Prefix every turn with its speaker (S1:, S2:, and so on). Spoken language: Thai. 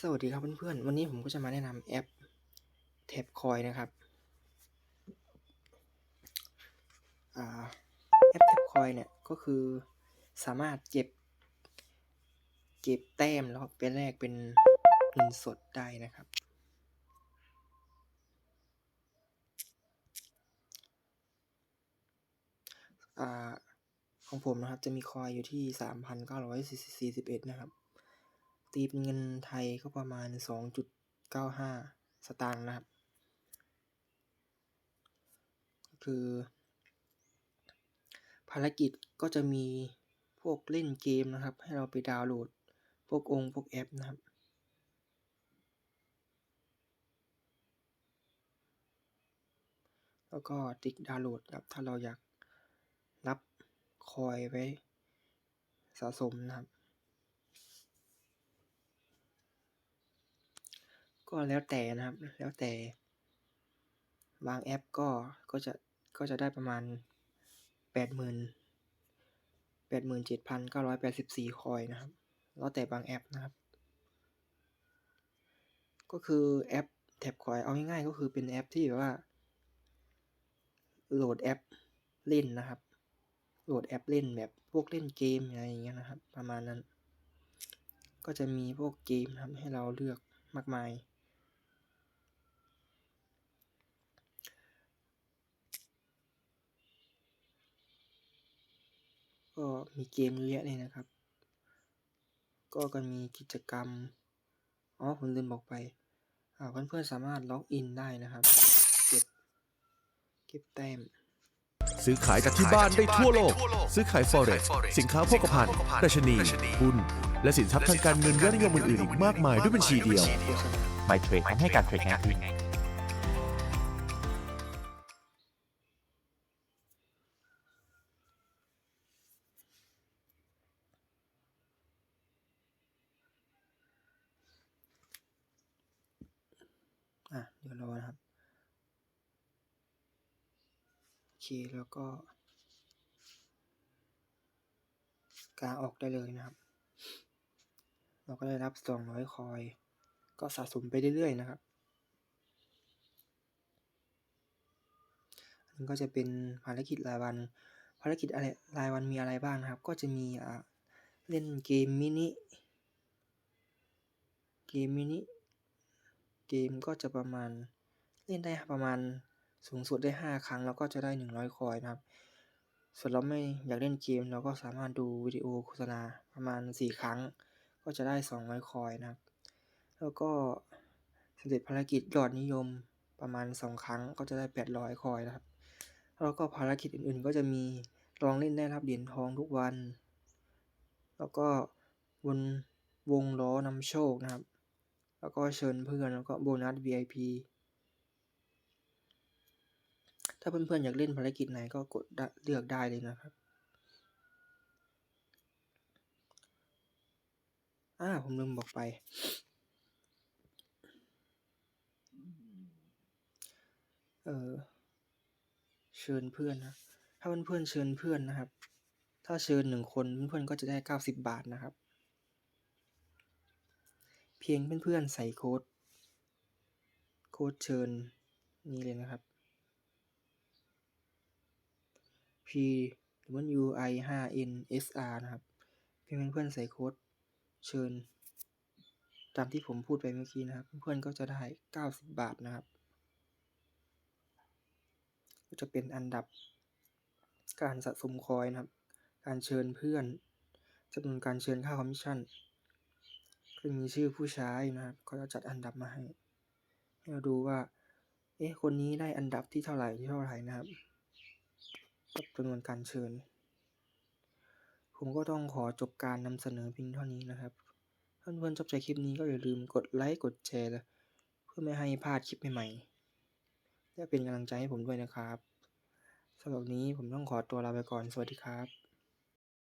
S1: สวัสดีครับเพื่อนๆ วันนี้ผมก็จะมาแนะนำแอปแท็บคอยนะครับอแอปแท็บคอยเนี่ยก็คือสามารถเก็บ เก็บแต้มแล้วไปแลกเป็นเงินสดได้นะครับอของผมนะครับจะมีคอยอยู่ที่ 3,941 นะครับ ตีเป็นเงินไทยก็ประมาณ 2.95 สตางค์นะครับก็คือ ภารกิจก็จะมีพวกเล่นเกมนะครับ ให้เราไปดาวน์โหลด พวกองค์พวกแอปนะครับแล้วก็ติ๊กดาวน์โหลดครับ ถ้าเราอยากรับคอยไว้สะสมนะครับ ก็แล้วแต่นะครับ แล้วแต่ บางแอปก็ก็จะก็จะได้ประมาณ 80,000 87,984 คอยนะครับ แล้วแต่บางแอปนะครับ ก็คือแอปแท็บคอยเอาง่ายๆก็คือเป็นแอปที่แบบว่า โหลดแอปเล่นนะครับ โหลดแอปเล่นแบบพวกเล่นเกมอะไรอย่างเงี้ยนะครับ ประมาณนั้น ก็จะมีพวกเกมนะครับให้เราเลือกมากมาย ก็มีเกมเยอะแยะเลยนะครับ ก็ก็มีกิจกรรม อ๋อ ผมลืมบอกไปอ่าเพื่อนๆสามารถล็อกอินได้นะครับ เก็บ เก็บแต้ม
S2: ซื้อขายจากที่บ้านได้ทั่วโลก ซื้อขาย Forex สินค้าโภคภัณฑ์ดัชนีหุ้น และสินทรัพย์ทางการเงินยอดนิยมอื่นๆอีกมากมายด้วยบัญชีเดียว
S3: ไมเทรดทำให้การเทรดง่ายขึ้น
S1: เคแล้วก็กาออกได้เลยนะครับ เราก็ได้รับ200คอย ก็สะสมไปเรื่อยๆนะครับอันนี้ก็จะเป็นภารกิจรายวัน ภารกิจอะไรรายวันมีอะไรบ้างนะครับ ก็จะมีอ่าเล่นเกมมินิ เกมมินิ เกมก็จะประมาณเล่นได้ประมาณ สูงสุดได้ 5 ครั้งแล้วก็จะได้ 100 คอยนะครับ ส่วนเราไม่อยากเล่นเกม เราก็สามารถดูวิดีโอโฆษณาประมาณ 4 ครั้ง ก็จะได้ 200 คอยนะครับ แล้วก็สำเร็จภารกิจยอดนิยมประมาณ 2 ครั้งก็จะได้ 800 คอยนะครับ แล้วก็ภารกิจอื่นๆ ก็จะมีลองเล่นได้รับเหรียญทองทุกวัน แล้วก็วนวงล้อนำโชคนะครับ แล้วก็เชิญเพื่อนแล้วก็โบนัส VIP ถ้าเพื่อนๆอยากเล่นภารกิจไหนก็กดเลือกได้เลยนะครับ อ่าผมลืมบอกไป เออเชิญเพื่อนนะ ถ้าเพื่อนๆเชิญเพื่อนนะครับ ถ้าเชิญหนึ่งคนเพื่อนๆก็จะได้90บบาทนะครับ เพียงเพื่อนๆใส่โค้ด โค้ดเชิญนี้เลยนะครับ P W I 5 N S R นะครับ เพียงเพื่อนๆใส่โค้ดเชิญ ตามที่ผมพูดไปเมื่อกี้นะครับ เพื่อนๆก็จะได้ 90 บาทนะครับ ก็จะเป็นอันดับการสะสมคอยนะครับ การเชิญเพื่อนจำนวนการเชิญค่าคอมมิชชั่นก็มีชื่อผู้ใช้นะครับ ก็จะจัดอันดับมาให้ ให้เราดูว่า เอ๊ะ คนนี้ได้อันดับที่เท่าไหร่ที่เท่าไหร่นะครับ กับจำนวนการเชิญ ผมก็ต้องขอจบการนำเสนอเพียงเท่านี้นะครับ ถ้าเพื่อนชอบใจคลิปนี้ก็อย่าลืมกดไลค์กดแชร์ เพื่อไม่ให้พลาดคลิปใหม่ๆและเป็นกำลังใจให้ผมด้วยนะครับสำหรับนี้ผมต้องขอตัวลาไปก่อน สวัสดีครับ